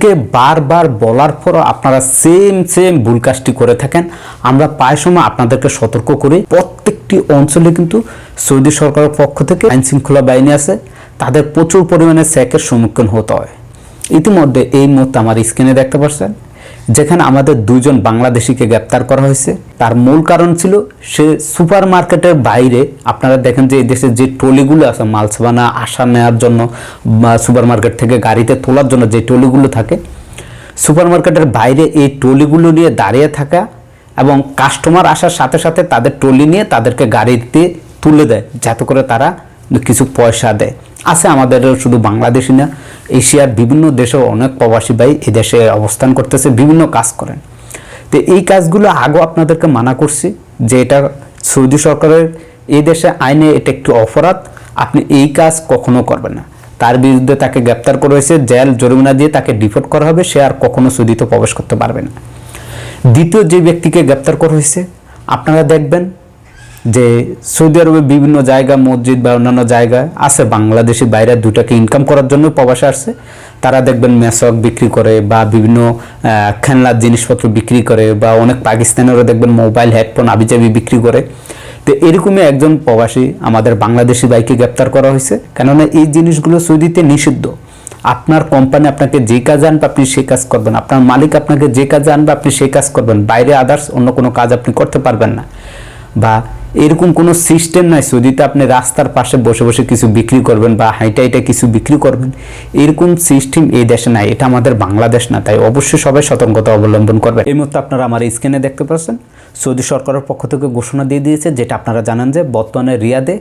আপনাদেরকে বারবার বলার পরও আপনারা সেম সেম ভুল কাজটি করে থাকেন। আমরা প্রায় সময় আপনাদেরকে সতর্ক করি। প্রত্যেকটি অঞ্চলে কিন্তু সৌদি সরকারের পক্ষ থেকে আইন শৃঙ্খলা বাহিনী আছে। তাদের প্রচুর পরিমাণে স্যাকের সম্মুখীন হতে হয়। ইতিমধ্যে এই মুহূর্তে আমার স্ক্রিনে দেখতে পাচ্ছেন। যেখানে আমাদের দুজন বাংলাদেশিকে গ্রেপ্তার করা হয়েছে। তার মূল কারণ ছিল সে সুপার মার্কেটের বাইরে, আপনারা দেখেন যে এই দেশে যে ট্রলিগুলো আছে, মালসাবানা আসা নেওয়ার জন্য সুপার মার্কেট থেকে গাড়িতে তোলার জন্য যে ট্রলিগুলো থাকে সুপার মার্কেটের বাইরে এই ট্রলিগুলো নিয়ে দাঁড়িয়ে থাকা এবং কাস্টমার আসার সাথে সাথে তাদের ট্রলি নিয়ে তাদেরকে গাড়িতে তুলে দেয়, যাতে করে তারা কিছু পয়সা দেয়। আছে, আমাদের শুধু বাংলাদেশি না, এশিয়ার বিভিন্ন দেশেও অনেক প্রবাসী ভাই এই দেশে অবস্থান করতেছে, বিভিন্ন কাজ করেন। তো এই কাজগুলো আগেও আপনাদেরকে মানা করছি যে এটা সৌদি সরকারের, এই দেশে আইনে এটা একটি অপরাধ, আপনি এই কাজ কখনো করবেন না। তার বিরুদ্ধে তাকে গ্রেপ্তার করা হয়েছে, জেল, জরিমানা দিয়ে তাকে ডিপোর্ট করা হবে, সে আর কখনো সৌদিতে প্রবেশ করতে পারবে না। দ্বিতীয় যে ব্যক্তিকে গ্রেপ্তার করা হয়েছে, আপনারা দেখবেন যে সৌদি আরবে বিভিন্ন জায়গা, মসজিদ বা অন্যান্য জায়গায় আছে, বাংলাদেশি বাইরে দুটাকে ইনকাম করার জন্য প্রবাসে আসছে। তারা দেখবেন মেসক বিক্রি করে বা বিভিন্ন খেলনার জিনিসপত্র বিক্রি করে বা অনেক পাকিস্তানেরও দেখবেন মোবাইল হেডফোন আবিজাবি বিক্রি করে। তো এরকমই একজন প্রবাসী আমাদের বাংলাদেশি বাইকে গ্রেপ্তার করা হয়েছে। কেননা এই জিনিসগুলো সৌদিতে নিষিদ্ধ। আপনার কোম্পানি আপনাকে যে কাজ আনবে আপনি সেই কাজ করবেন। আপনার মালিক আপনাকে যে কাজ আনবে আপনি সেই কাজ করবেন। বাইরে আদার্স অন্য কোনো কাজ আপনি করতে পারবেন না। বা এরকম কোনো সিস্টেম নাই। সৌদিতে আপনি রাস্তার পাশে বসে বসে কিছু বিক্রি করবেন বা হাইটা হাইটা কিছু বিক্রি করবেন। এরকম সিস্টেম এই দেশে নাই। এটা আমাদের বাংলাদেশ না, তাই অবশ্যই সবাই সতর্কতা অবলম্বন করবেন এই মুহূর্তে আপনারা আমার স্ক্রিনে দেখতে পাচ্ছেন, সৌদি সরকারের পক্ষ থেকে ঘোষণা দিয়ে দিয়েছে, যেটা আপনারা জানেন যে বর্তমানে রিয়াদে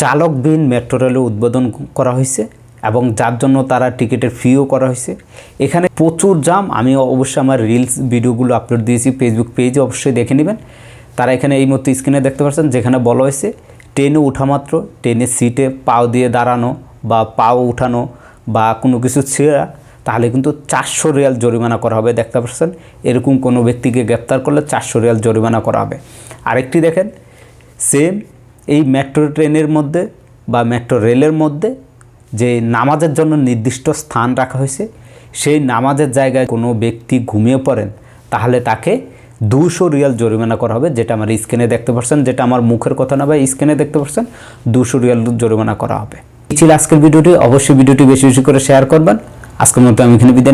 চালকবিহীন মেট্রো রেলের উদ্বোধন করা হয়েছে এবং যার জন্য তারা টিকিটের ফিও করা হয়েছে। এখানে প্রচুর জাম আমি অবশ্যই আমার রিলস ভিডিওগুলো আপলোড দিয়েছি ফেসবুক পেজে অবশ্যই দেখে নেবেন। তারা এখানে এই মুহূর্তে স্ক্রিনে দেখতে পাচ্ছেন, যেখানে বলা হয়েছে ট্রেনে উঠা মাত্র ট্রেনের সিটে পাও দিয়ে দাঁড়ানো বা পাও উঠানো বা কোনো কিছু ছেঁড়া, তাহলে কিন্তু চারশো রিয়াল জরিমানা করা হবে, দেখতে পাচ্ছেন। এরকম কোনো ব্যক্তিকে গ্রেপ্তার করলে চারশো রিয়াল জরিমানা করা হবে। আরেকটি দেখেন সেম এই মেট্রো ট্রেনের মধ্যে বা মেট্রো রেলের মধ্যে যে নামাজের জন্য নির্দিষ্ট স্থান রাখা হয়েছে, সেই নামাজের জায়গায় কোনো ব্যক্তি ঘুমিয়ে পড়েন, তাহলে তাকে দুশো রিয়াল জরিমানা করা হবে, যেটা আমার স্ক্রিনে দেখতে পাচ্ছেন যেটা আমার মুখের কথা না ভাই, স্ক্রিনে দেখতে পাচ্ছেন দুশো রিয়াল জরিমানা করা হবে ছিল আজকের ভিডিওটি, অবশ্যই ভিডিওটি বেশি বেশি করে শেয়ার করবেন আজকের মতো আমি এখানে বিদায়।